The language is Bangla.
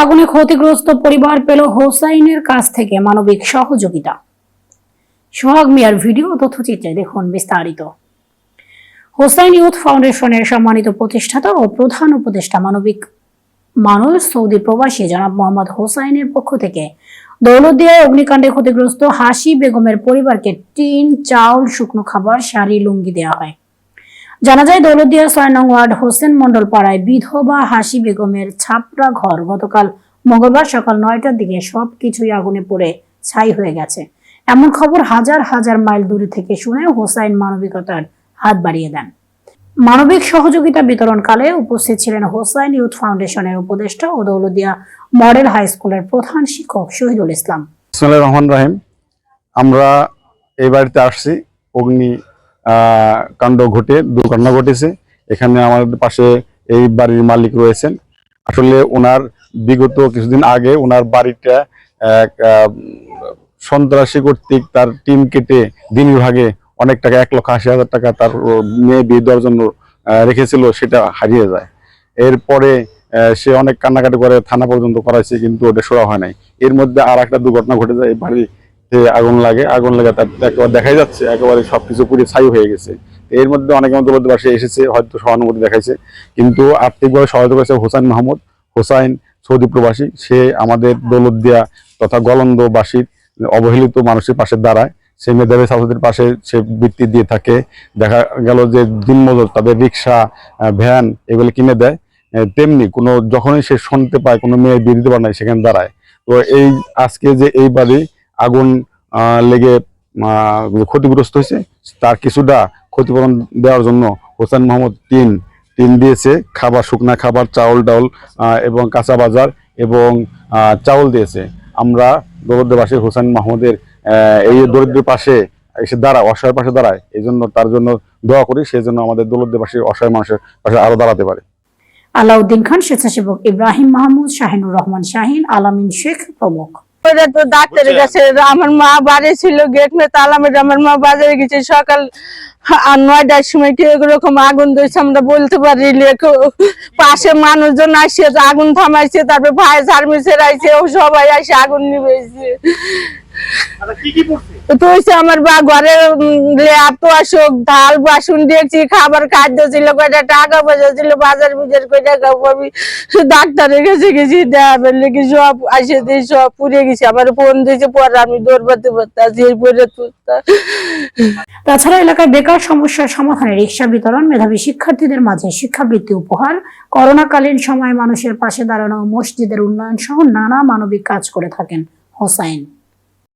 আগুনে ক্ষতিগ্রস্ত পরিবার পেল হোসাইনের কাছ থেকে মানবিক সহযোগিতা। সোহাগ মিয়ার ভিডিও তথ্যচিত্রে দেখুন বিস্তারিত। হোসাইন ইউথ ফাউন্ডেশনের সম্মানিত প্রতিষ্ঠাতা ও প্রধান উপদেষ্টা মানবিক মানুষ সৌদি প্রবাসী জনাব মোহাম্মদ হোসাইনের পক্ষ থেকে দৌলতদিয়ায় অগ্নিকাণ্ডে ক্ষতিগ্রস্ত হাসি বেগমের পরিবারকে টিন, চাউল, শুকনো খাবার, শাড়ি, লুঙ্গি দেওয়া হয়। জানা যায়, দৌলতদিয়া ছয় নং ওয়ার্ড হোসেন মন্ডল পাড়ায় বিধবা হাসি বেগমের ছাপড়া ঘর গতকাল মঙ্গলবার সকাল নয়টার দিকে সবকিছুই আগুনে পড়ে ছাই হয়ে গেছে। এমন খবর হাজার হাজার মাইল দূরে থেকে শুনে হোসাইন মানবিকতার হাত বাড়িয়ে দেন। মানবিক সহযোগিতা বিতরণকালে উপস্থিত ছিলেন হোসাইন ইউথ ফাউন্ডেশনের উপদেষ্টা ও দৌলতদিয়া মডেল হাই স্কুলের প্রধান শিক্ষক শহীদুল ইসলাম। রহমান রাহিম। আমরা এই বাড়িতে আসছি, অগ্নি কাণ্ড ঘটে, দুর্ঘটনা ঘটেছে। এখানে আমাদের পাশে এই বাড়ির মালিক রয়েছেন। আসলে ওনার বিগত কিছুদিন আগে ওনার বাড়িটা এক সন্ত্রাসী কর্তৃক তার টিম কেটে দিন বিভাগে অনেক টাকা, এক লক্ষ আশি হাজার টাকা তার মেয়ে বিয়ে দেওয়ার জন্য রেখেছিল, সেটা হারিয়ে যায়। এরপরে সে অনেক কান্নাকাটি করে, থানা পর্যন্ত করাইছে, কিন্তু ওটা সরা হয় নাই। এর মধ্যে আর একটা দুর্ঘটনা ঘটে যায় এই বাড়িতে আগুন লাগে আগুন লাগে তার একেবারে দেখাই যাচ্ছে, একেবারে সবকিছু পুড়ে ছাই হয়ে গেছে। এর মধ্যে অনেক দৌলতবাসী এসেছে, হয়তো সহানুভূতি দেখাইছে, কিন্তু আর্থিকভাবে সহায়তা করেছে হোসাইন মাহমুদ। হোসাইন সৌদি প্রবাসী, সে আমাদের দৌলতদিয়া তথা গলন্দবাসীর অবহেলিত মানুষের পাশে দাঁড়ায়। সে মেধাবী ছাত্রদের পাশে সে বৃত্তি দিয়ে থাকে। দেখা গেল যে দিনমজুর, তাদের রিক্সা ভ্যান এগুলো কিনে দেয়। তেমনি কোনো, যখনই সে শুনতে পায় কোনো মেয়ে বিয়ে দিতে পারে না সেখানে দাঁড়ায়। তো এই আজকে যে এই বাড়ি আগুন লেগে ক্ষতিগ্রস্ত হয়েছে, তার কিছুটা ক্ষতিপূরণ দেওয়ার জন্য হোসেন মোহাম্মদ তিন টিন দিয়েছে খাবার, শুকনা খাবার, চাউল ডাউল এবং কাঁচা বাজার এবং চাউল দিয়েছে। আমরা দরিদ্রবাসী হোসেন মাহমুদের এই দরিদ্রের পাশে এসে দাঁড়ায়, অসহায় পাশে দাঁড়ায়, এই জন্য তার জন্য দোয়া করি, সেই জন্য আমাদের দরিদ্রবাসীর অসহায় মানুষের পাশে আরও দাঁড়াতে পারে। আলাউদ্দিন খান স্বেচ্ছাসেবক ইব্রাহিম মাহমুদ, শাহিনুর রহমান শাহিন, আলামিন শেখ প্রমুখ। ওরা তো ডাক্তারের কাছে আমার মা বাড়ি ছিল গেট মে তালা মেরে আমার মা বাজারে গেছে। সকাল আর নয়টার সময় কি এরকম আগুন ধরছে আমরা বলতে পারি লেখো পাশে মানুষজন আসছে আগুন থামাইছে তারপরে ফায়ার সার্ভিসের আইছে ও সবাই আসে আগুন নিবেছে তো আমার বা ঘরে ল্যাপ আসুক ঢাল বাসন দিয়েছি খাবার খাদ্য ছিল কয়টা টাকা পয়সা ছিল বাজার বুজার কয় টাকা আমি। ডাক্তারের কাছে গেছি দেখাবেন লেগে সব আসে দিয়ে সব পুড়ে গেছি। আমার ফোন দিয়েছে পরে আমি দৌড়বাতে পারতাছি এরপরে তাছাড়া এলাকায় বেকার সমস্যার সমাধানে রিক্সা বিতরণ মেধাবী শিক্ষার্থীদের মাঝে শিক্ষাবৃত্তি উপহার করোনাকালীন সময়ে মানুষের পাশে দাঁড়ানো মসজিদের উন্নয়ন সহ নানা মানবিক কাজ করে থাকেন হোসাইন।